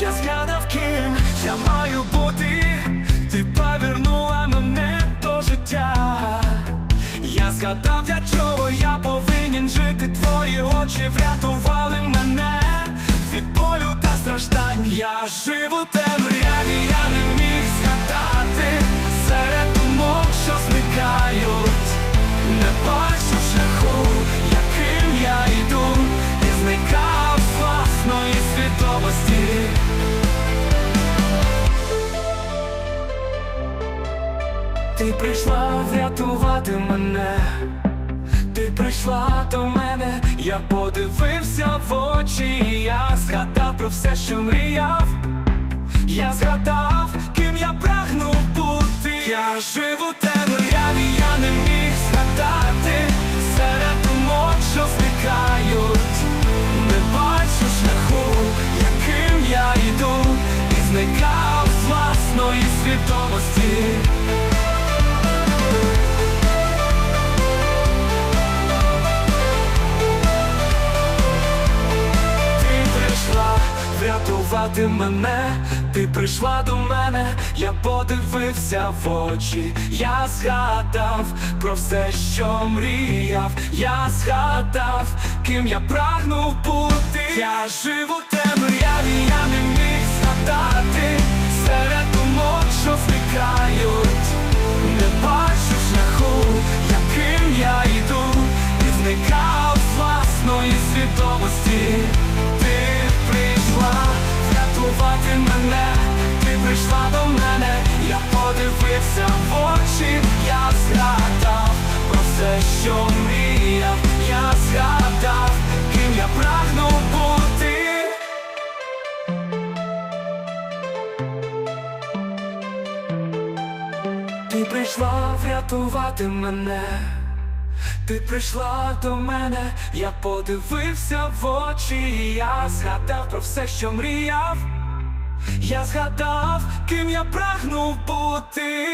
Я згадав, ким я маю бути, ти повернула мене до життя. Я згадав, для чого я повинен жити, твої очі врятували мене від болю та страждань. Я живу темряві, я не Ти прийшла врятувати мене, ти прийшла до мене, я подивився в очі, я згадав про все, що мріяв, я згадав, ким я прагнув бути. Я жив у темряві, я не міг згадати серед думок, що зникають. Не бачу шляху, яким я йду, і зникав з власної свідомості. Врятувати мене, ти прийшла до мене, я подивився в очі, я згадав про все, що мріяв, я згадав, ким я прагнув бути. Я жив у темряві, я не міг згадати подивився в очі, я згадав про все, що мріяв, я згадав, ким я прагнув бути. Ти прийшла врятувати мене, ти прийшла до мене, я подивився в очі, я згадав про все, що мріяв, я згадав, ким я прагнув бути.